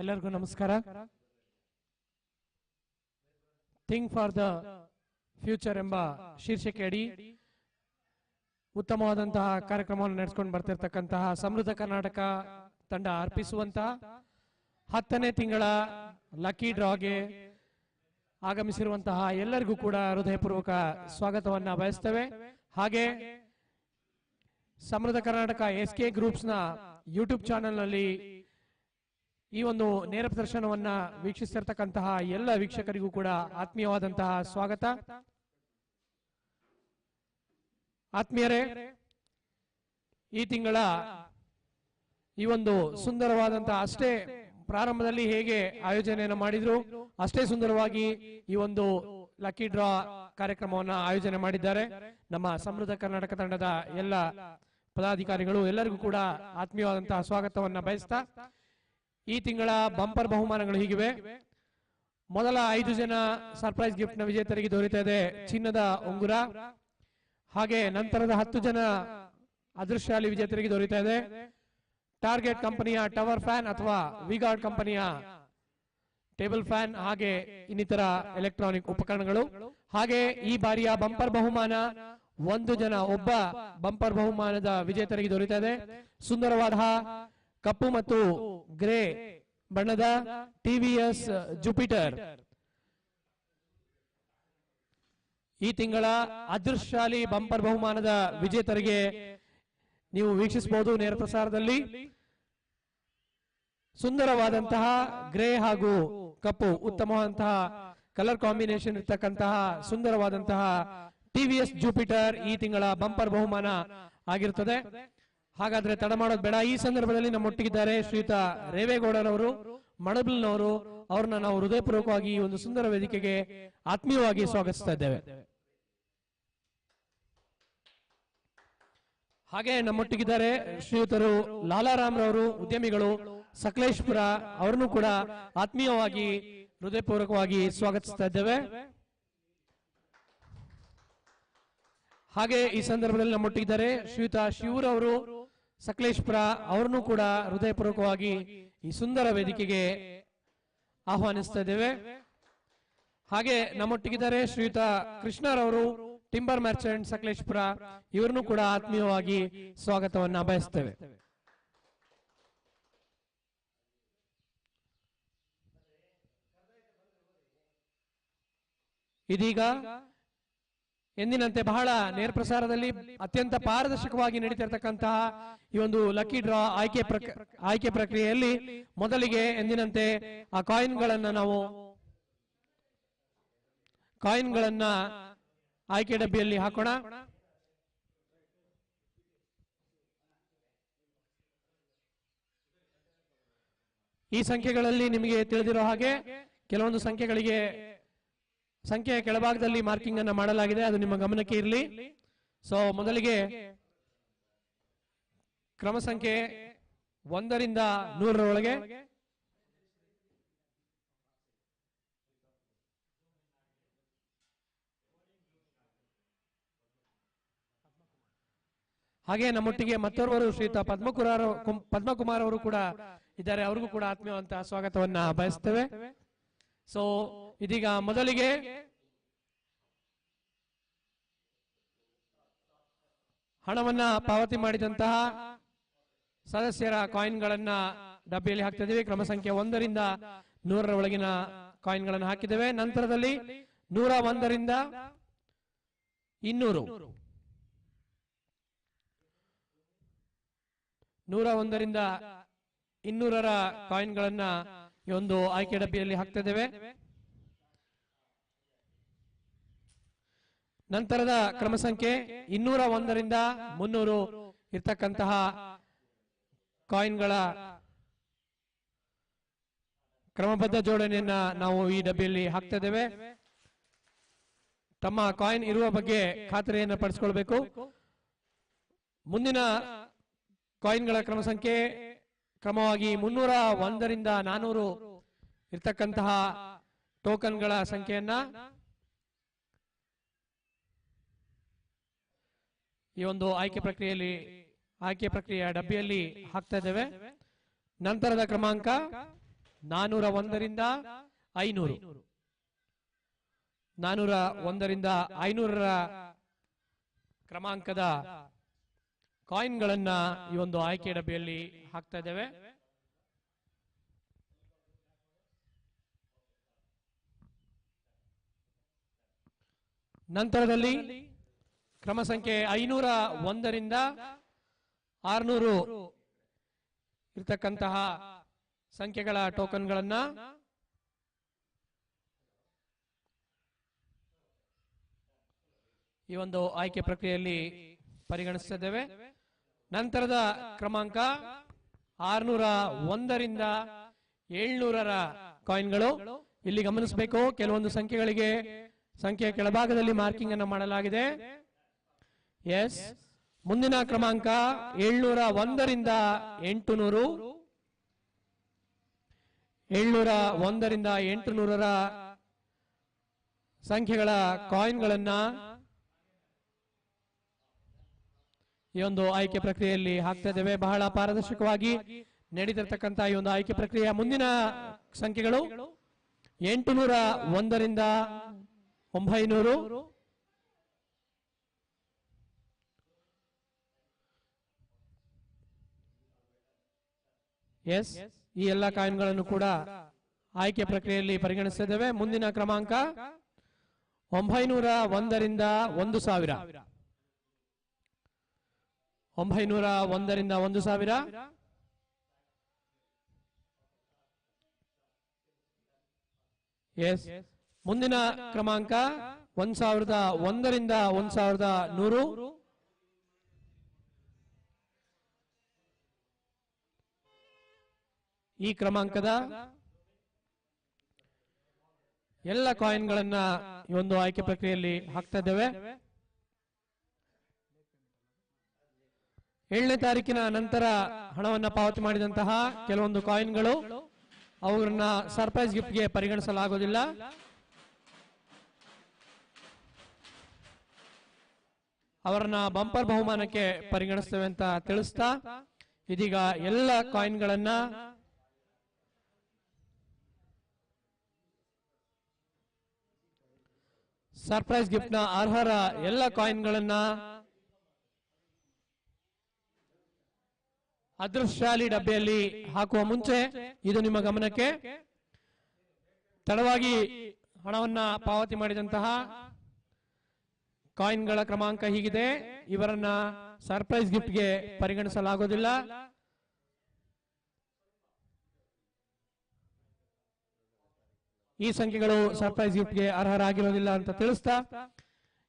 ಎಲ್ಲರಿಗೂ ನಮಸ್ಕಾರ. Think for the future ಎಂಬ ಶೀರ್ಷಿಕೆ ಅಡಿ ಉತ್ತಮವಾದಂತಹ ಕಾರ್ಯಕ್ರಮವನ್ನು ನಡೆಸ್ಕೊಂಡು ಬರ್ತಿರ್ತಕ್ಕಂತಹ ಸಮೃದ್ಧ ಕರ್ನಾಟಕ ತಂಡ ಅರ್ಪಿಸುವಂತಹ ಹತ್ತನೇ ತಿಂಗಳ ಲಕ್ಕಿ ಡ್ರಾಗೆ ಆಗಮಿಸಿರುವಂತಹ ಎಲ್ಲರಿಗೂ ಕೂಡ ಹೃದಯಪೂರ್ವಕ ಸ್ವಾಗತವನ್ನ ಬಯಸ್ತೇವೆ. ಹಾಗೆ ಸಮೃದ್ಧ ಕರ್ನಾಟಕ ಎಸ್ ಕೆ ಗ್ರೂಪ್ಸ್ನ ಯೂಟ್ಯೂಬ್ ಚಾನೆಲ್ನಲ್ಲಿ ಈ ಒಂದು ನೇರ ಪ್ರದರ್ಶನವನ್ನ ವೀಕ್ಷಿಸಿರ್ತಕ್ಕಂತಹ ಎಲ್ಲ ವೀಕ್ಷಕರಿಗೂ ಕೂಡ ಆತ್ಮೀಯವಾದಂತಹ ಸ್ವಾಗತ. ಆತ್ಮೀಯರೇ, ಈ ತಿಂಗಳ ಈ ಒಂದು ಸುಂದರವಾದಂತಹ ಅಷ್ಟೇ ಪ್ರಾರಂಭದಲ್ಲಿ ಹೇಗೆ ಆಯೋಜನೆಯನ್ನು ಮಾಡಿದ್ರು? ಅಷ್ಟೇ ಸುಂದರವಾಗಿ ಈ ಒಂದು ಲಕ್ಕಿ ಡ್ರಾ ಕಾರ್ಯಕ್ರಮವನ್ನ ಆಯೋಜನೆ ಮಾಡಿದ್ದಾರೆ. ನಮ್ಮ ಸಮೃದ್ಧ ಕರ್ನಾಟಕ ತಂಡದ ಎಲ್ಲ ಪದಾಧಿಕಾರಿಗಳು ಎಲ್ಲರಿಗೂ ಕೂಡ ಆತ್ಮೀಯವಾದಂತಹ ಸ್ವಾಗತವನ್ನ ಬಯಸ್ತಾ ಈ ತಿಂಗಳ ಬಂಪರ್ ಬಹುಮಾನಗಳು ಹೀಗಿವೆ. ಮೊದಲ ಐದು ಜನ ಸರ್ಪ್ರೈಸ್ ಗಿಫ್ಟ್ನ ವಿಜೇತರಿಗೆ ದೊರೀತಾ ಇದೆ ಚಿನ್ನದ ಉಂಗುರ. ಹಾಗೆ ನಂತರದ ಹತ್ತು ಜನ ಅದೃಶ್ಯಾಲಿ ವಿಜೇತರಿಗೆ ದೊರೆತಾ ಇದೆ. ಟಾರ್ಗೆಟ್ ಕಂಪನಿಯ ಟವರ್ ಫ್ಯಾನ್ ಅಥವಾ ವಿಗಾರ್ಡ್ ಕಂಪನಿಯ ಟೇಬಲ್ ಫ್ಯಾನ್ ಹಾಗೆ ಇನ್ನಿತರ ಎಲೆಕ್ಟ್ರಾನಿಕ್ ಉಪಕರಣಗಳು. ಹಾಗೆ ಈ ಬಾರಿಯ ಬಂಪರ್ ಬಹುಮಾನ ಒಂದು ಜನ ಒಬ್ಬ ಬಂಪರ್ ಬಹುಮಾನದ ವಿಜೇತರಿಗೆ ದೊರೆಯುತ್ತದೆ ಸುಂದರವಾದ ಕಪ್ಪು ಮತ್ತು ಗ್ರೇ ಬಣ್ಣದ ಟಿವಿಎಸ್ ಜುಪಿಟರ್. ಈ ತಿಂಗಳ ಅದೃಶ್ಯಾಲಿ ಬಂಪರ್ ಬಹುಮಾನದ ವಿಜೇತರಿಗೆ ನೀವು ವೀಕ್ಷಿಸಬಹುದು ನೇರ ಪ್ರಸಾರದಲ್ಲಿ. ಸುಂದರವಾದಂತಹ ಗ್ರೇ ಹಾಗೂ ಕಪ್ಪು ಉತ್ತಮವಾದಂತಹ ಕಲರ್ ಕಾಂಬಿನೇಷನ್ ಇರ್ತಕ್ಕಂತಹ ಸುಂದರವಾದಂತಹ ಟಿವಿಎಸ್ ಜೂಪಿಟರ್ ಈ ತಿಂಗಳ ಬಂಪರ್ ಬಹುಮಾನ ಆಗಿರುತ್ತದೆ ಹಾಗಾದ್ರೆ ತಡ ಮಾಡೋದು ಬೇಡ. ಈ ಸಂದರ್ಭದಲ್ಲಿ ನಮ್ಮೊಟ್ಟಿಗಿದ್ದಾರೆ ಶ್ರೀಯುತ ರೇವೇಗೌಡರವರು ಮಣಬಲ್ನವರು ಅವ್ರನ್ನ ನಾವು ಹೃದಯಪೂರ್ವಕವಾಗಿ ಈ ಒಂದು ಸುಂದರ ವೇದಿಕೆಗೆ ಆತ್ಮೀಯವಾಗಿ ಸ್ವಾಗತಿಸ್ತಾ ಇದ್ದೇವೆ. ಹಾಗೆ ನಮ್ಮೊಟ್ಟಿಗಿದ್ದಾರೆ ಶ್ರೀಯುತರು ಲಾಲಾರಾಮ್ರವರು, ಉದ್ಯಮಿಗಳು ಸಕಲೇಶ್ಪುರ. ಅವರನ್ನು ಕೂಡ ಆತ್ಮೀಯವಾಗಿ ಹೃದಯಪೂರ್ವಕವಾಗಿ ಸ್ವಾಗತಿಸ್ತಾ ಇದ್ದೇವೆ. ಹಾಗೆ ಈ ಸಂದರ್ಭದಲ್ಲಿ ನಮ್ಮೊಟ್ಟಿಗಿದ್ದಾರೆ ಶ್ರೀಯುತ ಶಿವರವರು ಸಕಲೇಶ್ಪುರ ಅವ್ರನ್ನೂ ಕೂಡ ಹೃದಯಪೂರ್ವಕವಾಗಿ ಈ ಸುಂದರ ವೇದಿಕೆಗೆ ಆಹ್ವಾನಿಸ್ತಾ ಇದ್ದೇವೆ. ಹಾಗೆ ನಮ್ಮೊಟ್ಟಿಗಿದ್ದಾರೆ ಶ್ರೀಯುತ ಕೃಷ್ಣರವರು, ಟಿಂಬರ್ ಮರ್ಚೆಂಟ್, ಸಕಲೇಶ್ಪುರ, ಇವರನ್ನು ಕೂಡ ಆತ್ಮೀಯವಾಗಿ ಸ್ವಾಗತವನ್ನು ಬಯಸ್ತೇವೆ ಇದೀಗ ಎಂದಿನಂತೆ ಬಹಳ ನೇರ ಪ್ರಸಾರದಲ್ಲಿ ಅತ್ಯಂತ ಪಾರದರ್ಶಕವಾಗಿ ನಡೀತಿರ್ತಕ್ಕಂತಹ ಈ ಒಂದು ಲಕ್ಕಿ ಡ್ರಾ ಆಯ್ಕೆ ಆಯ್ಕೆ ಪ್ರಕ್ರಿಯೆಯಲ್ಲಿ ಮೊದಲಿಗೆ ಎಂದಿನಂತೆ ಆ ಕಾಯಿನ್ಗಳನ್ನ ನಾವು ಕಾಯಿನ್ಗಳನ್ನ ಆಯ್ಕೆ ಡಬ್ಬಿಯಲ್ಲಿ ಹಾಕೋಣ. ಈ ಸಂಖ್ಯೆಗಳಲ್ಲಿ ನಿಮಗೆ ತಿಳಿದಿರೋ ಹಾಗೆ ಕೆಲವೊಂದು ಸಂಖ್ಯೆಗಳಿಗೆ ಸಂಖ್ಯೆಯ ಕೆಳಭಾಗದಲ್ಲಿ ಮಾರ್ಕಿಂಗ್ ಅನ್ನ ಮಾಡಲಾಗಿದೆ. ಅದು ನಿಮ್ಮ ಗಮನಕ್ಕೆ ಇರಲಿ. ಸೊ ಮೊದಲಿಗೆ ಕ್ರಮ ಸಂಖ್ಯೆ ಒಂದರಿಂದ ನೂರರೊಳಗೆ. ಹಾಗೆ ನಮ್ಮೊಟ್ಟಿಗೆ ಮತ್ತೋರ್ವರು ಶ್ರೀಯುತ ಪದ್ಮಕುಮಾರ್ ಕುಂ- ಪದ್ಮಕುಮಾರ್ ಅವರು ಕೂಡ ಇದ್ದಾರೆ. ಅವ್ರಿಗೂ ಕೂಡ ಆತ್ಮೀಯವಂತ ಸ್ವಾಗತವನ್ನ ಬಯಸ್ತೇವೆ. ಸೊ ಇದೀಗ ಮೊದಲಿಗೆ ಹಣವನ್ನ ಪಾವತಿ ಮಾಡಿದಂತಹ ಸದಸ್ಯರ ಕಾಯಿನ್ಗಳನ್ನ ಡಬ್ಬಿಯಲ್ಲಿ ಹಾಕ್ತಾ ಇದೀವಿ ಕ್ರಮ ಸಂಖ್ಯೆ ಒಂದರಿಂದ ನೂರರ ಒಳಗಿನ ಕಾಯಿನ್ಗಳನ್ನು ಹಾಕಿದ್ದೇವೆ. ನಂತರದಲ್ಲಿ ನೂರ ಒಂದರಿಂದ ಇನ್ನೂರು. ನೂರ ಒಂದರಿಂದ ಇನ್ನೂರರ ಕಾಯಿನ್ಗಳನ್ನ ಈ ಒಂದು ಆಯ್ಕೆ ಡಬ್ಬಿಯಲ್ಲಿ ಹಾಕ್ತಿದ್ದೇವೆ. ನಂತರದ ಕ್ರಮ ಸಂಖ್ಯೆ ಇನ್ನೂರ ಒಂದರಿಂದ ಮುನ್ನೂರು ಇರ್ತಕ್ಕಂತಹ ಕಾಯಿನ್ಗಳ ಕ್ರಮಬದ್ಧ ಜೋಡಣೆಯನ್ನ ನಾವು ಈ ಡಬ್ಬಿಯಲ್ಲಿ ಹಾಕ್ತಿದ್ದೇವೆ. ತಮ್ಮ ಕಾಯಿನ್ ಇರುವ ಬಗ್ಗೆ ಖಾತರಿಯನ್ನು ಪಡಿಸಿಕೊಳ್ಬೇಕು. ಮುಂದಿನ ಕಾಯಿನ್ಗಳ ಕ್ರಮ ಸಂಖ್ಯೆ ಕ್ರಮವಾಗಿ ಮುನ್ನೂರ ಒಂದರಿಂದ ನಾನೂರು ಇರ್ತಕ್ಕಂತಹ ಟೋಕನ್ಗಳ ಸಂಖ್ಯೆಯನ್ನ ಈ ಒಂದು ಆಯ್ಕೆ ಪ್ರಕ್ರಿಯೆಯಲ್ಲಿ, ಆಯ್ಕೆ ಪ್ರಕ್ರಿಯೆಯ ಡಬ್ಬಿಯಲ್ಲಿ ಹಾಕ್ತಾ ಇದ್ದೇವೆ. ನಂತರದ ಕ್ರಮಾಂಕ ನಾನೂರ ಒಂದರಿಂದ ಐನೂರು. ನಾನೂರ ಒಂದರಿಂದ ಐನೂರರ ಕ್ರಮಾಂಕದ ಕಾಯಿನ್ಗಳನ್ನ ಈ ಒಂದು ಆಯ್ಕೆ ಡಬ್ಬಿಯಲ್ಲಿ ಹಾಕ್ತಾ ಇದ್ದೇವೆ. ನಂತರದಲ್ಲಿ ಕ್ರಮ ಸಂಖ್ಯೆ ಐನೂರ ಒಂದರಿಂದ ಆರ್ನೂರು ಇರ್ತಕ್ಕಂತಹ ಸಂಖ್ಯೆಗಳ ಟೋಕನ್ಗಳನ್ನ ಈ ಒಂದು ಆಯ್ಕೆ ಪ್ರಕ್ರಿಯೆಯಲ್ಲಿ ಪರಿಗಣಿಸುತ್ತಿದ್ದೇವೆ ನಂತರದ ಕ್ರಮಾಂಕ ಆರ್ನೂರ ಒಂದರಿಂದ ಏಳ್ನೂರರ ಕಾಯಿನ್ಗಳು. ಇಲ್ಲಿ ಗಮನಿಸಬೇಕು, ಕೆಲವೊಂದು ಸಂಖ್ಯೆಗಳಿಗೆ ಸಂಖ್ಯೆಯ ಕೆಳಭಾಗದಲ್ಲಿ ಮಾರ್ಕಿಂಗ್ ಅನ್ನು ಮಾಡಲಾಗಿದೆ. ಎಸ್. ಮುಂದಿನ ಕ್ರಮಾಂಕ ಏಳ್ನೂರ ಒಂದರಿಂದ ಎಂಟು ನೂರು ಏಳ್ನೂರ ಒಂದರಿಂದ ಎಂಟು ನೂರರ ಸಂಖ್ಯೆಗಳ ಕಾಯಿನ್ಗಳನ್ನ ಈ ಒಂದು ಆಯ್ಕೆ ಪ್ರಕ್ರಿಯೆಯಲ್ಲಿ ಹಾಕ್ತಾ ಇದ್ದೇವೆ ಬಹಳ ಪಾರದರ್ಶಕವಾಗಿ ನಡೀತಿರ್ತಕ್ಕಂತಹ ಈ ಒಂದು ಆಯ್ಕೆ ಪ್ರಕ್ರಿಯೆಯ ಮುಂದಿನ ಸಂಖ್ಯೆಗಳು. ಎಂಟು ನೂರ ಒಂದರಿಂದ ಒಂಬೈನೂರು. ಎಸ್, ಈ ಎಲ್ಲ ಕಾಯಿನ್ಗಳನ್ನು ಕೂಡ ಆಯ್ಕೆ ಪ್ರಕ್ರಿಯೆಯಲ್ಲಿ ಪರಿಗಣಿಸಿದ್ದೇವೆ ಮುಂದಿನ ಕ್ರಮಾಂಕ ಒಂಬೈನೂರ ಒಂದರಿಂದ ಒಂದು ಸಾವಿರ. ಒಂಬೈನೂರ ಒಂದರಿಂದ ಒಂದು ಸಾವಿರ. ಎಸ್ ಮುಂದಿನ ಕ್ರಮಾಂಕ ಒಂದ್ ಸಾವಿರದ ಒಂದರಿಂದ ಒಂದ್ ಸಾವಿರದ ನೂರು. ಈ ಕ್ರಮಾಂಕದ ಎಲ್ಲ ಕಾಯಿನ್ಗಳನ್ನ ಈ ಒಂದು ಆಯ್ಕೆ ಪ್ರಕ್ರಿಯೆಯಲ್ಲಿ ಹಾಕ್ತಾ ಇದ್ದೇವೆ. ಏಳನೇ ತಾರೀಕಿನ ನಂತರ ಹಣವನ್ನು ಪಾವತಿ ಮಾಡಿದಂತಹ ಕೆಲವೊಂದು ಕಾಯಿನ್ಗಳು ಅವುಗಳನ್ನ ಸರ್ಪ್ರೈಸ್ ಗಿಫ್ಟ್ಗೆ ಪರಿಗಣಿಸಲಾಗುವುದಿಲ್ಲ. ಅವರನ್ನ ಬಂಪರ್ ಬಹುಮಾನಕ್ಕೆ ಪರಿಗಣಿಸ್ತೇವೆ ಅಂತ ತಿಳಿಸ್ತಾ ಇದೀಗ ಎಲ್ಲ ಕಾಯಿನ್ಗಳನ್ನ ಸರ್ಪ್ರೈಸ್ ಗಿಫ್ಟ್ನ ಅರ್ಹರ ಎಲ್ಲ ಕಾಯಿನ್ಗಳನ್ನ ಅದೃಶ್ಯಾಲಿ ಡಬ್ಬೆಯಲ್ಲಿ ಹಾಕುವ ಮುಂಚೆ ಇದು ನಿಮ್ಮ ಗಮನಕ್ಕೆ ತಡವಾಗಿ ಹಣವನ್ನ ಪಾವತಿ ಮಾಡಿದಂತಹ ಕಾಯಿನ್ಗಳ ಕ್ರಮಾಂಕ ಹೀಗಿದೆ. ಇವರನ್ನ ಸರ್ಪ್ರೈಸ್ ಗಿಫ್ಟ್ಗೆ ಪರಿಗಣಿಸಲಾಗುವುದಿಲ್ಲ ಈ ಸಂಖ್ಯೆಗಳು ಸರ್ಪ್ರೈಸ್ ಗಿಫ್ಟ್ಗೆ ಅರ್ಹರಾಗಿರೋದಿಲ್ಲ ಅಂತ ತಿಳಿಸ್ತಾ,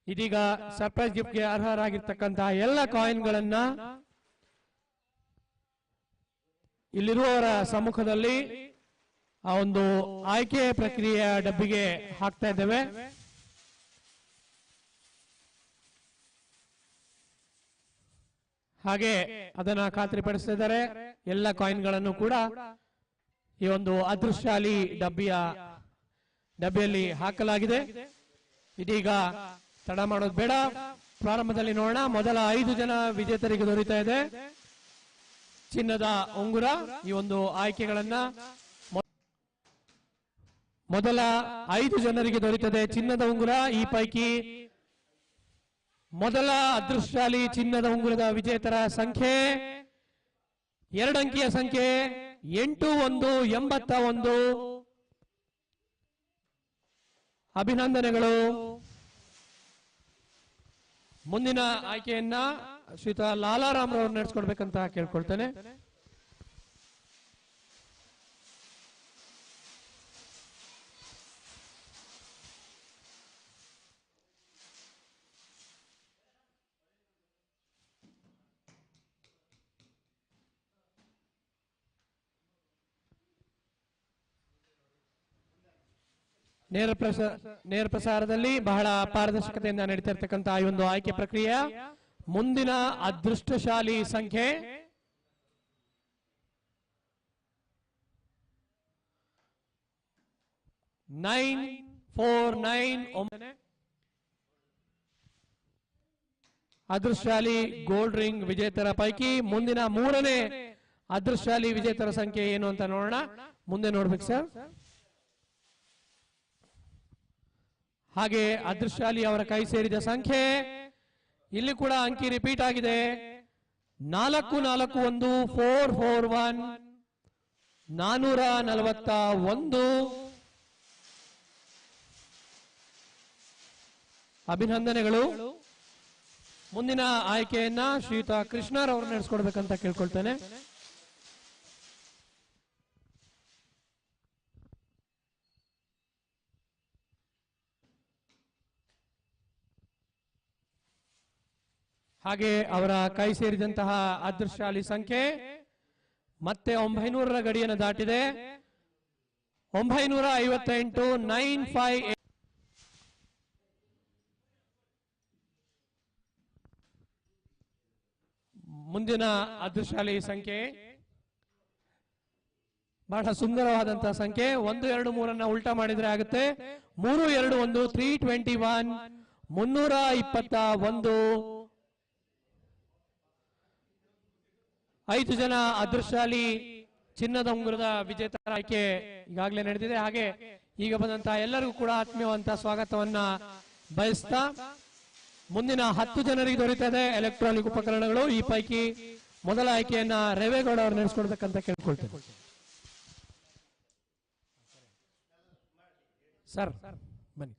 ಇದೀಗ ಸರ್ಪ್ರೈಸ್ ಗಿಫ್ಟ್ಗೆ ಅರ್ಹರಾಗಿರ್ತಕ್ಕಂತಹ ಎಲ್ಲ ಕಾಯಿನ್ಗಳನ್ನ ಇಲ್ಲಿರುವವರ ಸಮ್ಮುಖದಲ್ಲಿ ಆ ಒಂದು ಆಯ್ಕೆ ಪ್ರಕ್ರಿಯೆಯ ಡಬ್ಬಿಗೆ ಹಾಕ್ತಾ ಇದ್ದೇವೆ. ಹಾಗೆ ಅದನ್ನ ಖಾತ್ರಿಪಡಿಸ್ತಿದ್ದಾರೆ ಎಲ್ಲ ಕಾಯಿನ್ಗಳನ್ನು ಕೂಡ ಈ ಒಂದು ಅದೃಶ್ಯಾಲಿ ಡಬ್ಬಿಯ ಡಬ್ಬಿಯಲ್ಲಿ ಹಾಕಲಾಗಿದೆ. ಇದೀಗ ತಡ ಮಾಡೋದು ಬೇಡ. ಪ್ರಾರಂಭದಲ್ಲಿ ನೋಡೋಣ. ಮೊದಲ ಐದು ಜನ ವಿಜೇತರಿಗೆ ದೊರೀತಾ ಇದೆ. ಚಿನ್ನದ ಉಂಗುರ, ಈ ಒಂದು ಆಯ್ಕೆಗಳನ್ನ ಮೊದಲ ಐದು ಜನರಿಗೆ ದೊರೆಯುತ್ತದೆ ಚಿನ್ನದ ಉಂಗುರ. ಈ ಪೈಕಿ ಮೊದಲ ಅದೃಶ್ಯಾಲಿ ಚಿನ್ನದ ಉಂಗುರದ ವಿಜೇತರ ಸಂಖ್ಯೆ ಎರಡಂಕಿಯ ಸಂಖ್ಯೆ ಎಂಟು ಒಂದು ಎಂಬತ್ತ ಒಂದು. ಅಭಿನಂದನೆಗಳು. ಮುಂದಿನ ಆಯ್ಕೆಯನ್ನ ಶ್ರೀತ ಲಾಲಾರಾಮ್ ರಾವ್ ನಡೆಸ್ಕೊಡ್ಬೇಕಂತ ಕೇಳ್ಕೊಳ್ತೇನೆ. ನೇರ ಪ್ರಸಾರ ನೇರ ಪ್ರಸಾರದಲ್ಲಿ ಬಹಳ ಪಾರದರ್ಶಕತೆಯಿಂದ ನಡೀತಾ ಇರ್ತಕ್ಕಂತಹ ಈ ಒಂದು ಆಯ್ಕೆ ಪ್ರಕ್ರಿಯೆ. ಮುಂದಿನ ಅದೃಷ್ಟಶಾಲಿ ಸಂಖ್ಯೆ ನೈನ್ ಫೋರ್ ನೈನ್ ಅದೃಶ್ಯಾಲಿ ಗೋಲ್ಡ್ ರಿಂಗ್ ವಿಜೇತರ ಪೈಕಿ ಮುಂದಿನ ಮೂರನೇ ಅದೃಶ್ಯಾಲಿ ವಿಜೇತರ ಸಂಖ್ಯೆ ಏನು ಅಂತ ನೋಡೋಣ. ಮುಂದೆ ನೋಡ್ಬೇಕು ಸರ್. ಹಾಗೆ ಅದೃಶ್ಯಾಲಿ ಅವರ ಕೈ ಸೇರಿದ ಸಂಖ್ಯೆ ಇಲ್ಲಿ ಕೂಡ ಅಂಕಿ ರಿಪೀಟ್ ಆಗಿದೆ. ನಾಲ್ಕು ನಾಲ್ಕು ಒಂದು ಫೋರ್ ಫೋರ್ ಒನ್ ನಾನೂರ ನಲವತ್ತ ಒಂದು. ಅಭಿನಂದನೆಗಳು. ಮುಂದಿನ ಆಯ್ಕೆಯನ್ನ ಶ್ರೀಯುತ ಕೃಷ್ಣರವರು ನಡೆಸ್ಕೊಡ್ಬೇಕಂತ ಕೇಳ್ಕೊಳ್ತೇನೆ. ಹಾಗೆ ಅವರ ಕೈ ಸೇರಿದಂತಹ ಅದೃಶ್ಯಾಲಿ ಸಂಖ್ಯೆ ಮತ್ತೆ ಒಂಬೈನೂರರ ಗಡಿಯನ್ನು ದಾಟಿದೆ. ಒಂಬೈನೂರ ಐವತ್ತೆಂಟು ನೈನ್ ಫೈವ್ ಮುಂದಿನ ಅದೃಶ್ಯಾಲಿ ಸಂಖ್ಯೆ. ಬಹಳ ಸುಂದರವಾದಂತಹ ಸಂಖ್ಯೆ. ಒಂದು, ಎರಡು, ಮೂರನ್ನ ಉಲ್ಟಾ ಮಾಡಿದ್ರೆ ಆಗುತ್ತೆ. ಮೂರು, ಎರಡು, ಒಂದು ತ್ರೀ ಟ್ವೆಂಟಿ ಒನ್ ಮುನ್ನೂರ ಇಪ್ಪತ್ತ ಒಂದು. ಐದು ಜನ ಅದೃಶಾಲಿ ಚಿನ್ನದ ಉಂಗುರದ ವಿಜೇತರ ಆಯ್ಕೆ ಈಗಾಗಲೇ ನಡೆದಿದೆ. ಹಾಗೆ ಈಗ ಬಂದಂತಹ ಎಲ್ಲರಿಗೂ ಕೂಡ ಆತ್ಮೀಯವಂತ ಸ್ವಾಗತವನ್ನ ಬಯಸ್ತಾ ಮುಂದಿನ ಹತ್ತು ಜನರಿಗೆ ದೊರೆಯುತ್ತದೆ ಎಲೆಕ್ಟ್ರಾನಿಕ್ ಉಪಕರಣಗಳು. ಈ ಪೈಕಿ ಮೊದಲ ಆಯ್ಕೆಯನ್ನ ರೇವೇಗೌಡ ಅವರು ನಡೆಸ್ಕೊಡ್ಬೇಕಂತ ಕೇಳ್ಕೊಳ್ತೇನೆ. ಸರ್, ಬನ್ನಿ.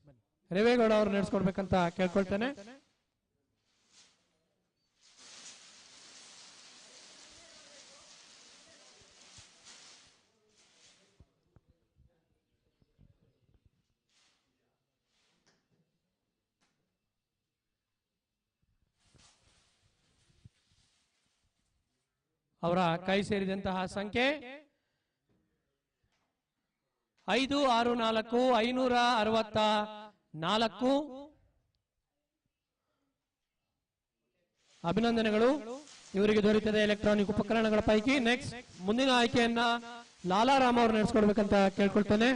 ರೇವೇಗೌಡ ಅವರು ನಡೆಸ್ಕೊಡ್ಬೇಕಂತ ಕೇಳ್ಕೊಳ್ತೇನೆ. ಅವರ ಕೈ ಸೇರಿದಂತಹ ಸಂಖ್ಯೆ ಐದು, ಆರು, ನಾಲ್ಕು, ಐನೂರ ಅರವತ್ತ ನಾಲ್ಕು. ಅಭಿನಂದನೆಗಳು. ಇವರಿಗೆ ದೊರೆತಿದೆ ಎಲೆಕ್ಟ್ರಾನಿಕ್ ಉಪಕರಣಗಳ ಪೈಕಿ. ನೆಕ್ಸ್ಟ್ ಮುಂದಿನ ಆಯ್ಕೆಯನ್ನ ಲಾಲಾರಾಮ್ ಅವರು ನಡೆಸ್ಕೊಡ್ಬೇಕಂತ ಕೇಳ್ಕೊಳ್ತೇನೆ.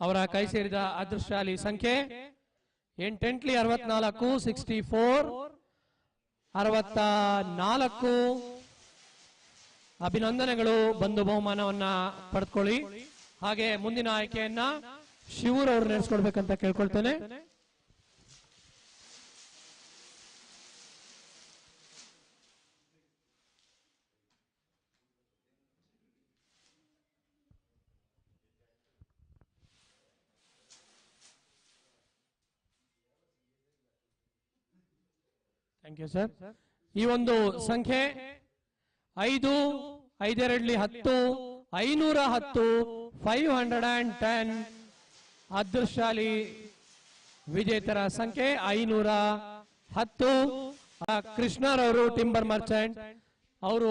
ಅವರ ಕೈ ಸೇರಿದ ಅದೃಶ್ಯಾಲಿ ಸಂಖ್ಯೆ ಎಂಟೆಂಟ್ಲಿ ಅರವತ್ನಾಲ್ಕು, ಸಿಕ್ಸ್ಟಿ ಫೋರ್ ಅರವತ್ತ ನಾಲ್ಕು ಅಭಿನಂದನೆಗಳು ಬಂಧು ಬಹುಮಾನವನ್ನ ಪಡೆದುಕೊಳ್ಳಿ ಹಾಗೆ ಮುಂದಿನ ಆಯ್ಕೆಯನ್ನ ಶಿವರವರು ನೆನೆಸ್ಕೊಳ್ಬೇಕಂತ ಕೇಳ್ಕೊಳ್ತೇನೆ. ಥ್ಯಾಂಕ್ ಯು ಸರ್ ಈ ಒಂದು ಸಂಖ್ಯೆ ಐದು, ಐದೆರಡ್ಲಿ ಹತ್ತು, ಐನೂರ ಹತ್ತು ಫೈವ್ ಹಂಡ್ರೆಡ್ ಅಂಡ್ ಟೆನ್ ಅದೃಶ್ಯಾಲಿ ವಿಜೇತರ ಸಂಖ್ಯೆ ಐನೂರ ಹತ್ತು. ಕೃಷ್ಣರವರು ಟಿಂಬರ್ ಮರ್ಚೆಂಟ್ ಅವರು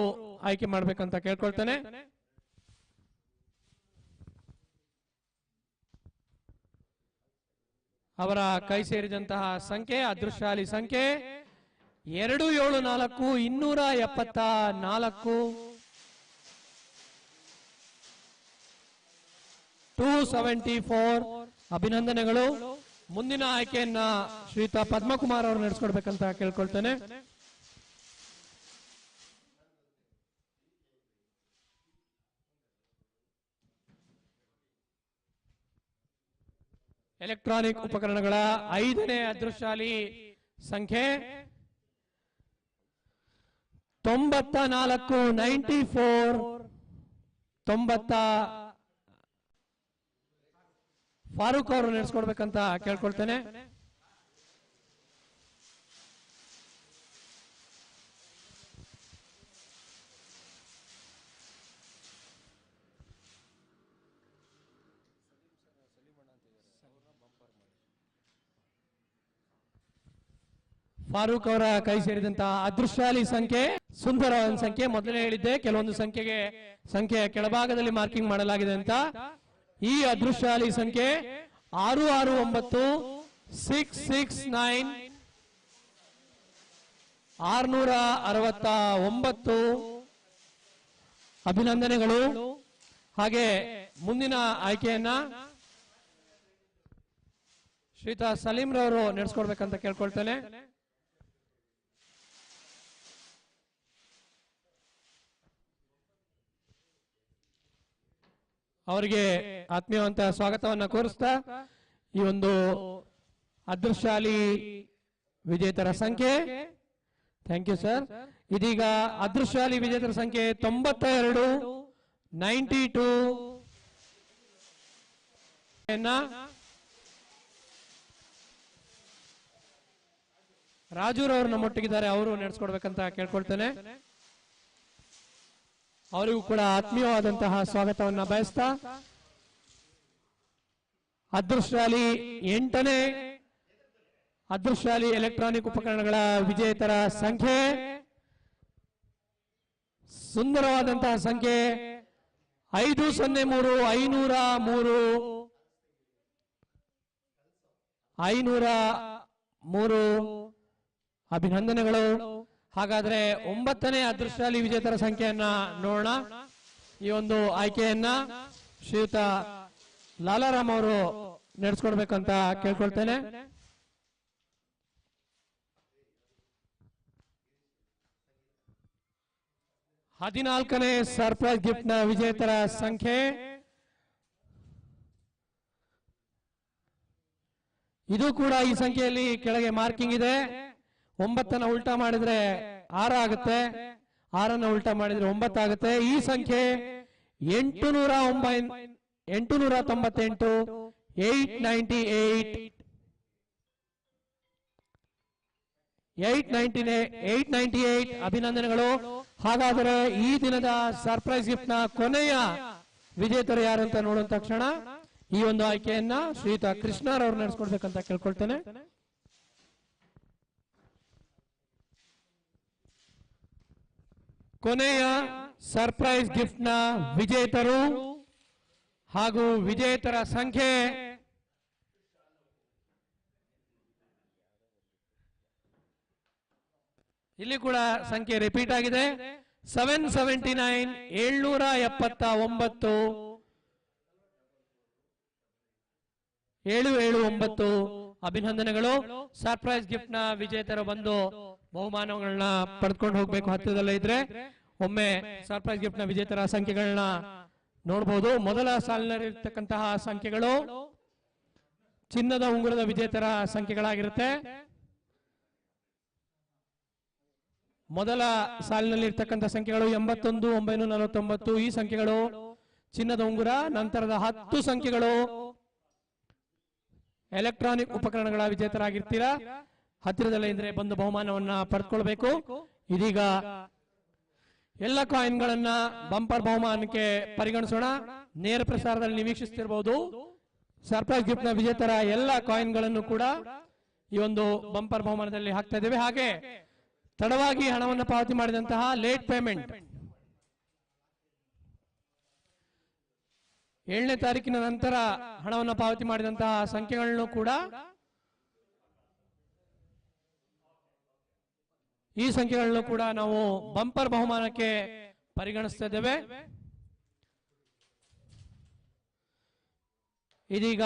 ಆಯ್ಕೆ ಮಾಡ್ಬೇಕಂತ ಕೇಳ್ಕೊಳ್ತೇನೆ. ಅವರ ಕೈ ಸೇರಿದಂತಹ ಸಂಖ್ಯೆ ಅದೃಶ್ಯಾಲಿ ಸಂಖ್ಯೆ ಎರಡು ಏಳು ನಾಲ್ಕು, ಇನ್ನೂರ ಎಪ್ಪತ್ತ ನಾಲ್ಕು. ಟೂ ಸೆವೆಂಟಿ ಫೋರ್ ಅಭಿನಂದನೆಗಳು. ಮುಂದಿನ ಆಯ್ಕೆಯನ್ನ ಶ್ರೀತಾ ಪದ್ಮಕುಮಾರ್ ಅವರು ನಡೆಸ್ಕೊಡ್ಬೇಕಂತ ಕೇಳ್ಕೊಳ್ತೇನೆ. ಎಲೆಕ್ಟ್ರಾನಿಕ್ ಉಪಕರಣಗಳ ಐದನೇ ಅದೃಶ್ಯಾಲಿ ಸಂಖ್ಯೆ ತೊಂಬತ್ತ ನಾಲ್ಕು ನೈಂಟಿ ಫೋರ್ ತೊಂಬತ್ತ ಫಾರೂಕ್ ಅವರು ನಡೆಸ್ಕೊಡ್ಬೇಕಂತ ಕೇಳ್ಕೊಳ್ತೇನೆ. ಫಾರೂಕ್ ಅವರ ಕೈ ಸೇರಿದಂತಹ ಅದೃಶ್ಯಾಲಿ ಸಂಖ್ಯೆ, ಸುಂದರವಾದ ಸಂಖ್ಯೆ. ಮೊದಲೇ ಹೇಳಿದ್ದೆ, ಕೆಲವೊಂದು ಸಂಖ್ಯೆಗೆ ಸಂಖ್ಯೆ ಕೆಳಭಾಗದಲ್ಲಿ ಮಾರ್ಕಿಂಗ್ ಮಾಡಲಾಗಿದೆ ಅಂತ. ಈ ಅದೃಶ್ಯಾಲಿ ಸಂಖ್ಯೆ ಆರು ಆರು ಒಂಬತ್ತು ಸಿಕ್ಸ್ ಸಿಕ್ಸ್ ನೈನ್ ಆರ್ನೂರ ಅರವತ್ತ ಒಂಬತ್ತು. ಅಭಿನಂದನೆಗಳು. ಹಾಗೆ ಮುಂದಿನ ಆಯ್ಕೆಯನ್ನ ಶ್ರೀತಾ ಸಲೀಂ ರವರು ನಡೆಸ್ಕೊಡ್ಬೇಕಂತ ಕೇಳ್ಕೊಳ್ತೇನೆ. ಅವರಿಗೆ ಆತ್ಮೀಯವಂತ ಸ್ವಾಗತವನ್ನ ಕೋರಿಸ್ತಾ ಈ ಒಂದು ಅದೃಶ್ಯಾಲಿ ವಿಜೇತರ ಸಂಖ್ಯೆ. ಥ್ಯಾಂಕ್ ಯು ಸರ್ ಇದೀಗ ಅದೃಶ್ಯಾಲಿ ವಿಜೇತರ ಸಂಖ್ಯೆ ತೊಂಬತ್ತ ಎರಡು ನೈಂಟಿ ಟೂ. ರಾಜೂರವರು ನಮ್ಮೊಟ್ಟಿಗಿದ್ದಾರೆ ಅವರು ನಡೆಸ್ಕೊಡ್ಬೇಕಂತ ಕೇಳ್ಕೊಳ್ತೇನೆ. ಅವರಿಗೂ ಕೂಡ ಆತ್ಮೀಯವಾದಂತಹ ಸ್ವಾಗತವನ್ನ ಬಯಸ್ತಾ ಅದೃಶ್ಯಾಲಿ ಎಂಟನೇ ಅದೃಶ್ಯಾಲಿ ಎಲೆಕ್ಟ್ರಾನಿಕ್ ಉಪಕರಣಗಳ ವಿಜೇತರ ಸಂಖ್ಯೆ, ಸುಂದರವಾದಂತಹ ಸಂಖ್ಯೆ ಐದು ಸೊನ್ನೆ ಮೂರು ಐನೂರ ಮೂರು ಐನೂರ ಮೂರು. ಅಭಿನಂದನೆಗಳು. ಹಾಗಾದ್ರೆ ಒಂಬತ್ತನೇ ಅದೃಷ್ಟಾಲಿ ವಿಜೇತರ ಸಂಖ್ಯೆಯನ್ನ ನೋಡೋಣ. ಈ ಒಂದು ಆಯ್ಕೆಯನ್ನ ಶ್ರೀಯುತ ಲಾಲಾರಾಮ್ ಅವರು ನಡೆಸ್ಕೊಡ್ಬೇಕಂತ ಕೇಳ್ಕೊಳ್ತೇನೆ. ಹದಿನಾಲ್ಕನೇ ಸರ್ಪ್ರೈಸ್ ಗಿಫ್ಟ್ನ ವಿಜೇತರ ಸಂಖ್ಯೆ. ಇದು ಕೂಡ ಈ ಸಂಖ್ಯೆಯಲ್ಲಿ ಕೆಳಗೆ ಮಾರ್ಕಿಂಗ್ ಇದೆ. ಒಂಬತ್ತನ್ನ ಉಲ್ಟಾ ಮಾಡಿದ್ರೆ ಆರ ಆಗುತ್ತೆ. ಆರನ್ನ ಉಲ್ಟಾ ಮಾಡಿದ್ರೆ ಒಂಬತ್ತಾಗುತ್ತೆ ಈ ಸಂಖ್ಯೆ ಎಂಟು ನೂರ ಒಂಬೈ ಎಂಟು ನೂರ ತೊಂಬತ್ತೆಂಟು eight ninety eight eight ninety eight ninety eight ಅಭಿನಂದನೆಗಳು. ಹಾಗಾದರೆ ಈ ದಿನದ ಸರ್ಪ್ರೈಸ್ ಗಿಫ್ಟ್ನ ಕೊನೆಯ ವಿಜೇತರು ಯಾರು ಅಂತ ನೋಡುವ ತಕ್ಷಣ ಈ ಒಂದು ಆಯ್ಕೆಯನ್ನ ಶ್ರೀಯುತ ಕೃಷ್ಣರವ್ರು ನಡೆಸ್ಕೊಡ್ಬೇಕಂತ ಕೇಳ್ಕೊಳ್ತೇನೆ. ಕೊನೆಯ ಸರ್ಪ್ರೈಸ್ ಗಿಫ್ಟ್ನ ವಿಜೇತರು ಹಾಗೂ ವಿಜೇತರ ಸಂಖ್ಯೆ ಇಲ್ಲಿ ಕೂಡ ಸಂಖ್ಯೆ ರಿಪೀಟ್ ಆಗಿದೆ. ಸೆವೆನ್ ಸೆವೆಂಟಿ ನೈನ್ ಏಳ್ನೂರ ಎಪ್ಪತ್ತ ಒಂಬತ್ತು, ಏಳು ಏಳು ಒಂಬತ್ತು ಅಭಿನಂದನೆಗಳು. ಸರ್ಪ್ರೈಸ್ ಗಿಫ್ಟ್ನ ವಿಜೇತರು ಬಂದು ಬಹುಮಾನಗಳನ್ನ ಪಡೆದುಕೊಂಡು ಹೋಗ್ಬೇಕು ಹತ್ತಿರದಲ್ಲೇ ಇದ್ರೆ ಒಮ್ಮೆ ಸರ್ಪ್ರೈಸ್ ಗಿಫ್ಟ್ನ ವಿಜೇತರ ಸಂಖ್ಯೆಗಳನ್ನ ನೋಡಬಹುದು ಮೊದಲ ಸಾಲಿನಲ್ಲಿರ್ತಕ್ಕಂತಹ ಸಂಖ್ಯೆಗಳು ಚಿನ್ನದ, ಉಂಗುರದ ವಿಜೇತರ ಸಂಖ್ಯೆಗಳಾಗಿರುತ್ತೆ. ಮೊದಲ ಸಾಲಿನಲ್ಲಿ ಇರ್ತಕ್ಕಂಥ ಸಂಖ್ಯೆಗಳು ಎಂಬತ್ತೊಂದು, ಒಂಬೈನೂರ ನಲವತ್ತೊಂಬತ್ತು. ಈ ಸಂಖ್ಯೆಗಳು ಚಿನ್ನದ, ಉಂಗುರ, ನಂತರದ ಹತ್ತು ಸಂಖ್ಯೆಗಳು. ಎಲೆಕ್ಟ್ರಾನಿಕ್ ಉಪಕರಣಗಳ ವಿಜೇತರಾಗಿರ್ತೀರಾ? ಹತ್ತಿರದಲ್ಲೇ ಇದ್ರೆ ಬಂದು ಬಹುಮಾನವನ್ನ ಪಡೆದುಕೊಳ್ಬೇಕು ಇದೀಗ ಎಲ್ಲ ಕಾಯಿನ್ಗಳನ್ನ ಬಂಪರ್ ಬಹುಮಾನಕ್ಕೆ ಪರಿಗಣಿಸೋಣ. ನೇರ ಪ್ರಸಾರದಲ್ಲಿ ನೀವು ವೀಕ್ಷಿಸ್ತಿರಬಹುದು ಸರ್ಪ್ರೈಸ್ ಗಿಫ್ಟ್ನ ವಿಜೇತರ ಎಲ್ಲ ಕಾಯಿನ್ಗಳನ್ನು ಕೂಡ ಈ ಒಂದು ಬಂಪರ್ ಬಹುಮಾನದಲ್ಲಿ ಹಾಕ್ತಾ ಇದ್ದೇವೆ. ಹಾಗೆ ತಡವಾಗಿ ಹಣವನ್ನು ಪಾವತಿ ಮಾಡಿದಂತಹ ಲೇಟ್ ಪೇಮೆಂಟ್. ಏಳನೇ ತಾರೀಕಿನ ನಂತರ ಹಣವನ್ನು ಪಾವತಿ ಮಾಡಿದಂತಹ ಸಂಖ್ಯೆಗಳನ್ನು ಕೂಡ ಈ ಸಂಖ್ಯೆಗಳನ್ನು ಕೂಡ ನಾವು ಬಂಪರ್ ಬಹುಮಾನಕ್ಕೆ ಪರಿಗಣಿಸ್ತಾ ಇದೀಗ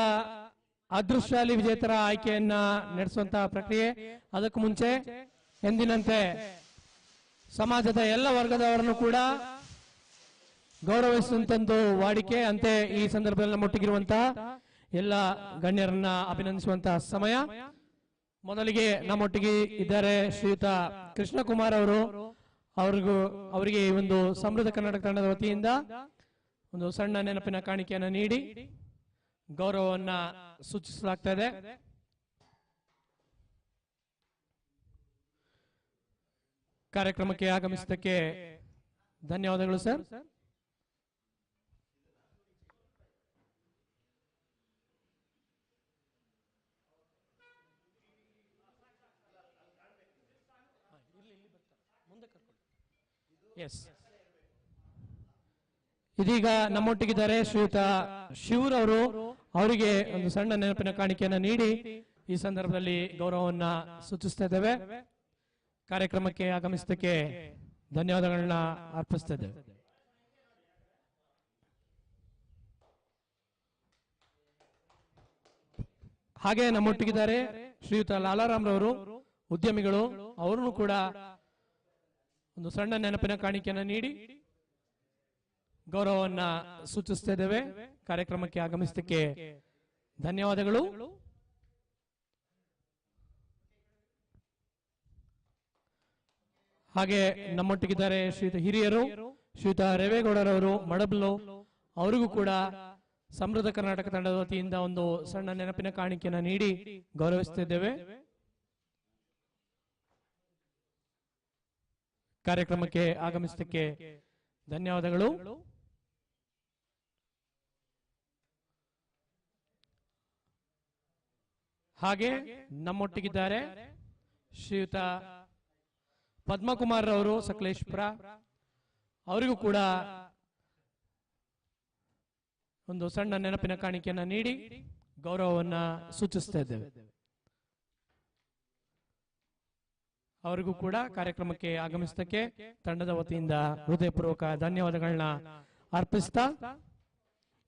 ಅದೃಶ್ಯಾಲಿ ವಿಜೇತರ ಆಯ್ಕೆಯನ್ನ ನಡೆಸುವಂತಹ ಪ್ರಕ್ರಿಯೆ. ಅದಕ್ಕೂ ಮುಂಚೆ ಎಂದಿನಂತೆ ಸಮಾಜದ ಎಲ್ಲ ವರ್ಗದವರನ್ನು ಕೂಡ ಗೌರವಿಸುವಂತಂದು ವಾಡಿಕೆ, ಅಂತೆ ಈ ಸಂದರ್ಭದಲ್ಲಿ ನಮ್ಮೊಟ್ಟಿಗಿರುವಂತಹ ಎಲ್ಲ ಗಣ್ಯರನ್ನ ಅಭಿನಂದಿಸುವಂತಹ ಸಮಯ. ಮೊದಲಿಗೆ ನಮ್ಮೊಟ್ಟಿಗೆ ಇದ್ದಾರೆ ಶ್ರೀಯುತ ಕೃಷ್ಣಕುಮಾರ್ ಅವರು. ಅವ್ರಿಗೂ, ಅವರಿಗೆ ಒಂದು ಸಮೃದ್ಧ ಕರ್ನಾಟಕ ತಂಡದ ವತಿಯಿಂದ ಒಂದು ಸಣ್ಣ ನೆನಪಿನ ಕಾಣಿಕೆಯನ್ನು ನೀಡಿ, ಗೌರವವನ್ನ ಸೂಚಿಸಲಾಗ್ತಾ ಇದೆ. ಕಾರ್ಯಕ್ರಮಕ್ಕೆ ಆಗಮಿಸಿದ್ದಕ್ಕೆ ಧನ್ಯವಾದಗಳು, ಸರ್. ಎಸ್ ಇದೀಗ ನಮ್ಮೊಟ್ಟಿಗಿದ್ದಾರೆ ಶ್ರೀಯುತ ಶಿವರವರು ಅವರಿಗೆ ಒಂದು ಸಣ್ಣ ನೆನಪಿನ ಕಾಣಿಕೆಯನ್ನು ನೀಡಿ. ಈ ಸಂದರ್ಭದಲ್ಲಿ ಗೌರವವನ್ನ ಸೂಚಿಸ್ತಾ ಇದ್ದೇವೆ. ಕಾರ್ಯಕ್ರಮಕ್ಕೆ ಆಗಮಿಸಿದ್ದಕ್ಕೆ ಧನ್ಯವಾದಗಳನ್ನ ಅರ್ಪಿಸ್ತಾ ಇದ್ದೇವೆ. ಹಾಗೆ ನಮ್ಮೊಟ್ಟಿಗಿದ್ದಾರೆ ಶ್ರೀಯುತ ಲಾಲಾರಾಮ್ರವರು, ಉದ್ಯಮಿಗಳು, ಅವರನ್ನು ಕೂಡ ಒಂದು ಸಣ್ಣ ನೆನಪಿನ ಕಾಣಿಕೆಯನ್ನು ನೀಡಿ. ಗೌರವವನ್ನ ಸೂಚಿಸ್ತಾ ಇದ್ದೇವೆ ಕಾರ್ಯಕ್ರಮಕ್ಕೆ ಆಗಮಿಸಿದ್ದಕ್ಕೆ ಧನ್ಯವಾದಗಳು. ಹಾಗೆ ನಮ್ಮೊಟ್ಟಿಗಿದ್ದಾರೆ ಶ್ರೀಯುತ ಹಿರಿಯರು, ಶ್ರೀಯುತ ರೇವೇಗೌಡರವರು, ಮಡಬ್ಲು, ಅವರಿಗೂ ಕೂಡ ಸಮೃದ್ಧ ಕರ್ನಾಟಕ ತಂಡದ ವತಿಯಿಂದ ಒಂದು ಸಣ್ಣ ನೆನಪಿನ ಕಾಣಿಕೆಯನ್ನು ನೀಡಿ ಗೌರವಿಸುತ್ತಿದ್ದೇವೆ ಕಾರ್ಯಕ್ರಮಕ್ಕೆ ಆಗಮಿಸಿದ್ದಕ್ಕೆ ಧನ್ಯವಾದಗಳು. ಹಾಗೆ ನಮ್ಮೊಟ್ಟಿಗಿದ್ದಾರೆ ಶ್ರೀಯುತ ಪದ್ಮಕುಮಾರ್ ಅವರು, ಸಕಲೇಶ್ಪುರ. ಅವರಿಗೂ ಕೂಡ ಒಂದು ಸಣ್ಣ ನೆನಪಿನ ಕಾಣಿಕೆಯನ್ನ ನೀಡಿ ಗೌರವವನ್ನ ಸೂಚಿಸ್ತಾ ಇದ್ದೇವೆ. ಅವರಿಗೂ ಕೂಡ ಕಾರ್ಯಕ್ರಮಕ್ಕೆ ಆಗಮಿಸಿದಕ್ಕೆ ತಂಡದ ವತಿಯಿಂದ ಹೃದಯಪೂರ್ವಕ ಧನ್ಯವಾದಗಳನ್ನ ಅರ್ಪಿಸ್ತಾ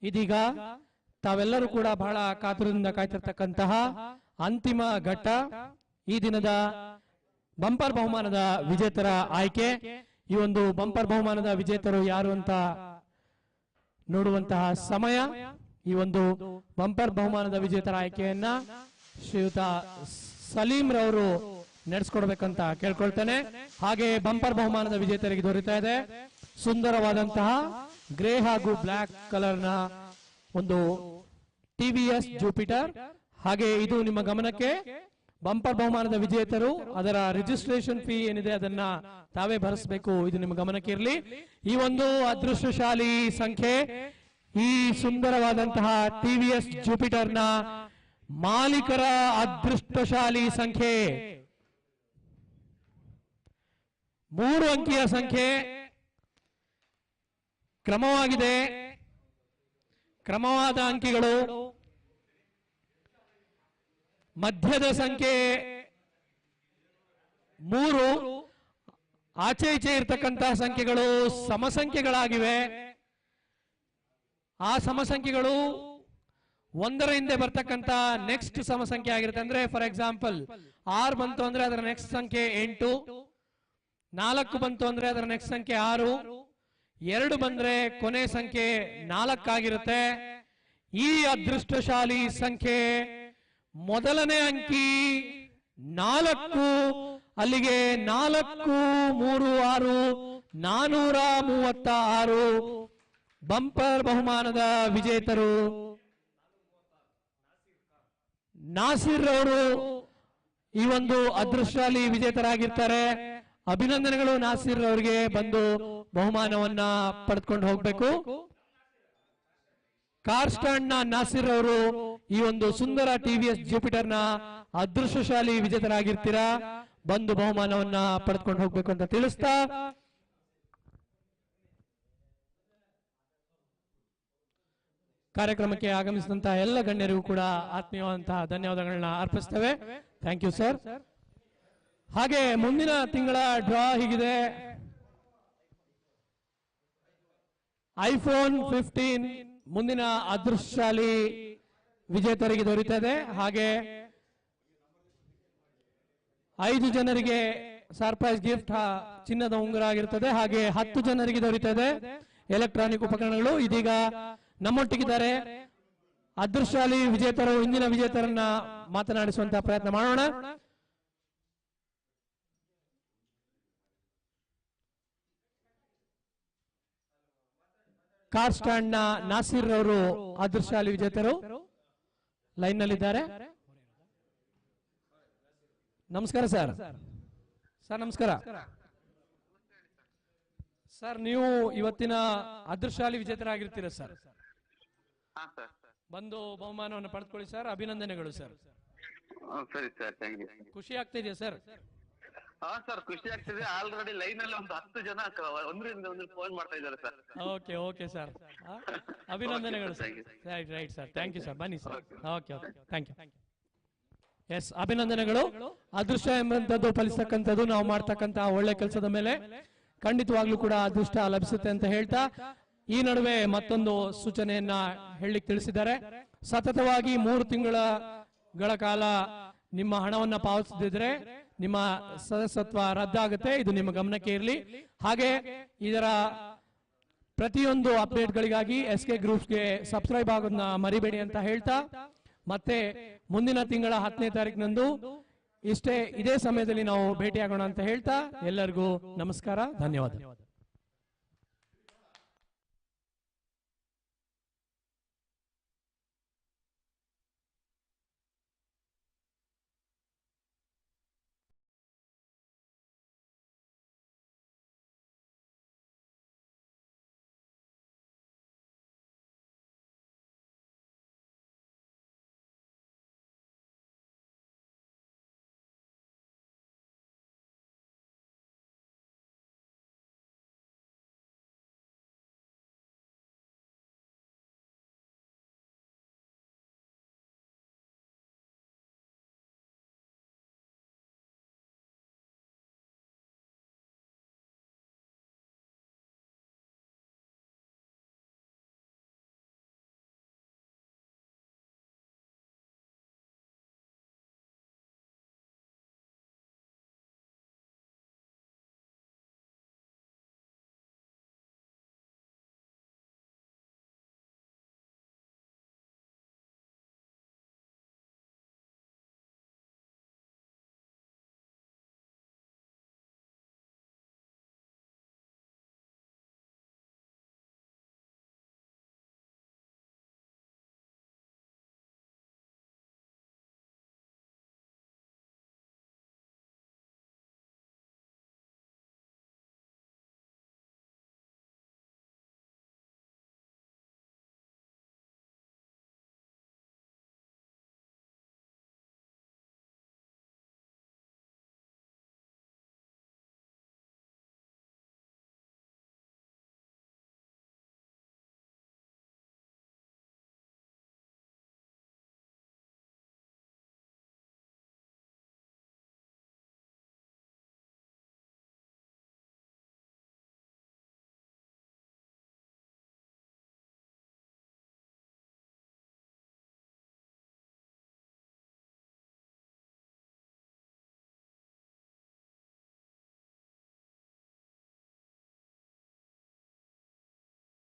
ಇದೀಗ ತಾವೆಲ್ಲರೂ ಕೂಡ ಬಹಳ ಕಾತುರದಿಂದ ಕಾಯ್ತಿರ್ತಕ್ಕಂತಹ ಅಂತಿಮ ಘಟ್ಟ ಈ ದಿನದ ಬಂಪರ್ ಬಹುಮಾನದ ವಿಜೇತರ ಆಯ್ಕೆ. ಈ ಒಂದು ಬಂಪರ್ ಬಹುಮಾನದ ವಿಜೇತರು ಯಾರು ಅಂತ ನೋಡುವಂತಹ ಸಮಯ. ಈ ಒಂದು ಬಂಪರ್ ಬಹುಮಾನದ ವಿಜೇತರ ಆಯ್ಕೆಯನ್ನ ಶ್ರೀಯುತ ಸಲೀಂ ರವರು ನಡೆಸ್ಕೊಡ್ಬೇಕಂತ ಕೇಳ್ಕೊಳ್ತೇನೆ. ಹಾಗೆ ಬಂಪರ್ ಬಹುಮಾನದ ವಿಜೇತರಿಗೆ ದೊರೀತಾ ಇದೆ. ಸುಂದರವಾದಂತಹ ಗ್ರೇ ಹಾಗೂ ಬ್ಲಾಕ್ ಕಲರ್ನ ಒಂದು ಟಿವಿಎಸ್ ಜೂಪಿಟರ್. ಹಾಗೆ ಇದು ನಿಮ್ಮ ಗಮನಕ್ಕೆ. ಬಂಪರ್ ಬಹುಮಾನದ ವಿಜೇತರು ಅದರ ರಿಜಿಸ್ಟ್ರೇಷನ್ ಫೀ ಏನಿದೆ ಅದನ್ನ ತಾವೇ ಭರಿಸಬೇಕು, ಇದು ನಿಮ್ಮ ಗಮನಕ್ಕೆ ಇರಲಿ. ಈ ಒಂದು ಅದೃಷ್ಟಶಾಲಿ ಸಂಖ್ಯೆ ಈ ಸುಂದರವಾದಂತಹ ಟಿವಿಎಸ್ ಜೂಪಿಟರ್ನ ಮಾಲೀಕರ ಅದೃಷ್ಟಶಾಲಿ ಸಂಖ್ಯೆ. ಮೂರು ಅಂಕಿಯ ಸಂಖ್ಯೆ ಕ್ರಮವಾಗಿದೆ. ಕ್ರಮವಾದ ಅಂಕಿಗಳು ಮಧ್ಯದ ಸಂಖ್ಯೆ ಮೂರು. ಆಚೆ ಈಚೆ ಇರ್ತಕ್ಕಂತಹ ಸಂಖ್ಯೆಗಳು ಸಮಸಂಖ್ಯೆಗಳಾಗಿವೆ. ಆ ಸಮಸಂಖ್ಯೆಗಳು ಒಂದರ ಹಿಂದೆ ಬರ್ತಕ್ಕಂತ ನೆಕ್ಸ್ಟ್ ಸಮಸಂಖ್ಯೆ ಆಗಿರುತ್ತೆ. ಅಂದ್ರೆ ಫಾರ್ ಎಕ್ಸಾಂಪಲ್ ಆರ್ ಬಂತು ಅಂದ್ರೆ ಅದರ ನೆಕ್ಸ್ಟ್ ಸಂಖ್ಯೆ ಎಂಟು. ನಾಲ್ಕು ಬಂತು ಅಂದ್ರೆ ಅದರ ನೆಕ್ಸ್ಟ್ ಸಂಖ್ಯೆ ಆರು. ಎರಡು ಬಂದ್ರೆ ಕೊನೆ ಸಂಖ್ಯೆ ನಾಲ್ಕಾಗಿರುತ್ತೆ. ಈ ಅದೃಷ್ಟಶಾಲಿ ಸಂಖ್ಯೆ ಮೊದಲನೇ ಅಂಕಿ ನಾಲ್ಕು, ಅಲ್ಲಿಗೆ ನಾಲ್ಕು, ಮೂರು, ಆರು, ನಾನೂರ ಮೂವತ್ತ ಆರು ಬಂಪರ್ ಬಹುಮಾನದ ವಿಜೇತರು. ನಾಸಿರ್ ಅವರು ಈ ಒಂದು ಅದೃಷ್ಟಶಾಲಿ ವಿಜೇತರಾಗಿರ್ತಾರೆ. ಅಭಿನಂದನೆಗಳು ನಾಸೀರ್ ಅವರಿಗೆ ಬಂದು ಬಹುಮಾನವನ್ನ ಪಡೆದುಕೊಂಡು ಹೋಗ್ಬೇಕು. ಕಾರ್ ಸ್ಟ್ಯಾಂಡ್ನ ನಾಸೀರ್ ಅವರು ಈ ಒಂದು ಸುಂದರ ಟಿವಿಎಸ್ ಜೂಪಿಟರ್ನ ಅದೃಷ್ಟಶಾಲಿ ವಿಜೇತರಾಗಿರ್ತೀರಾ, ಬಂದು ಬಹುಮಾನವನ್ನ ಪಡೆದುಕೊಂಡು ಹೋಗ್ಬೇಕು ಅಂತ ತಿಳಿಸ್ತಾ. ಕಾರ್ಯಕ್ರಮಕ್ಕೆ ಆಗಮಿಸಿದಂತಹ ಎಲ್ಲ ಗಣ್ಯರಿಗೂ ಕೂಡ ಆತ್ಮೀಯವಾದಂತಹ ಧನ್ಯವಾದಗಳನ್ನ ಅರ್ಪಿಸ್ತೇವೆ. ಥ್ಯಾಂಕ್ ಯು ಸರ್ ಹಾಗೆ ಮುಂದಿನ ತಿಂಗಳ ಡ್ರಾ ಹೀಗಿದೆ. ಐಫೋನ್ ಫಿಫ್ಟೀನ್ ಮುಂದಿನ ಅದೃಶ್ಯಾಲಿ ವಿಜೇತರಿಗೆ ದೊರೀತದೆ ಹಾಗೆ ಐದು ಜನರಿಗೆ ಸರ್ಪ್ರೈಸ್ ಗಿಫ್ಟ್ ಚಿನ್ನದ ಉಂಗುರ ಆಗಿರ್ತದೆ ಹಾಗೆ ಹತ್ತು ಜನರಿಗೆ ದೊರೀತದೆ ಎಲೆಕ್ಟ್ರಾನಿಕ್ ಉಪಕರಣಗಳು. ಇದೀಗ ನಮ್ಮೊಟ್ಟಿಗಿದ್ದಾರೆ ಅದೃಶ್ಯಾಲಿ ವಿಜೇತರು ಇಂದಿನ ವಿಜೇತರನ್ನ ಮಾತನಾಡಿಸುವಂತಹ ಪ್ರಯತ್ನ ಮಾಡೋಣ. ಕಾರ್ ಸ್ಟ್ಯಾಂಡ್ನ ನಾಸಿರ್ ಅವರು ಅದೃಷ್ಟಶಾಲಿ ವಿಜೇತರು ಲೈನ್ ನಲ್ಲಿದ್ದಾರೆ ನಮಸ್ಕಾರ ಸರ್. ಸರ್ ನಮಸ್ಕಾರ. ಸರ್ ನೀವು ಇವತ್ತಿನ ಅದೃಶಾಲಿ ವಿಜೇತರಾಗಿರ್ತೀರ ಸರ್? ಬಂದು ಬಹುಮಾನವನ್ನು ಪಡೆದುಕೊಳ್ಳಿ ಸರ್. ಅಭಿನಂದನೆಗಳು ಸರ್. ಸರಿ ಸರ್. ಇದೆಯಾ ಖುಷಿ ಸರ್? ಹಾ ಸರ್ ಖುಷಿ ಆಗ್ತಿದೆ. ಆಲ್ರೆಡಿ ಲೈನ್ ಅಲ್ಲಿ ಒಂದು ಹತ್ತು ಜನ ಒಂದ್ರಿಂದ ಒಂದ್ರಿಂದ ಒಂದು ಫೋನ್ ಮಾಡ್ತಾ ಇದ್ದಾರೆ ಸರ್. ಓಕೆ ಓಕೆ ಸರ್ ಅಭಿನಂದನೆಗಳು sir. Right right sir thank you sir ಬನ್ನಿ sir okay okay thank you yes ಅಭಿನಂದನೆಗಳು. ಅದೃಷ್ಟ ಎಂಬಂತದ್ದು ಫಲಿಸ್ತಕ್ಕಂಥದ್ದು ನಾವು ಮಾಡ್ತಕ್ಕಂತಹ ಒಳ್ಳೆ ಕೆಲಸದ ಮೇಲೆ ಖಂಡಿತವಾಗ್ಲೂ ಕೂಡ ಅದೃಷ್ಟ ಲಭಿಸುತ್ತೆ ಅಂತ ಹೇಳ್ತಾ ಈ ನಡುವೆ ಮತ್ತೊಂದು ಸೂಚನೆಯನ್ನ ಹೇಳಲಿಕ್ಕೆ ತಿಳಿಸಿದ್ದಾರೆ. ಸತತವಾಗಿ ಮೂರು ತಿಂಗಳಗಳ ಕಾಲ ನಿಮ್ಮ ಹಣವನ್ನ ಪಾವತಿಸದಿದ್ರೆ ನಿಮ್ಮ ಸದಸ್ಯತ್ವ ರದ್ದಾಗುತ್ತೆ. ಇದು ನಿಮ್ಮ ಗಮನಕ್ಕೆ ಇರಲಿ. ಹಾಗೆ ಇದರ ಪ್ರತಿಯೊಂದು ಅಪ್ಡೇಟ್ಗಳಿಗಾಗಿ ಎಸ್ ಕೆ ಗ್ರೂಪ್ಸ್ಗೆ ಸಬ್ಸ್ಕ್ರೈಬ್ ಆಗೋದನ್ನ ಮರಿಬೇಡಿ ಅಂತ ಹೇಳ್ತಾ, ಮತ್ತೆ ಮುಂದಿನ ತಿಂಗಳ ಹತ್ತನೇ ತಾರೀಕಿನಂದು ಇಷ್ಟೇ ಇದೇ ಸಮಯದಲ್ಲಿ ನಾವು ಭೇಟಿಯಾಗೋಣ ಅಂತ ಹೇಳ್ತಾ, ಎಲ್ಲರಿಗೂ ನಮಸ್ಕಾರ, ಧನ್ಯವಾದ.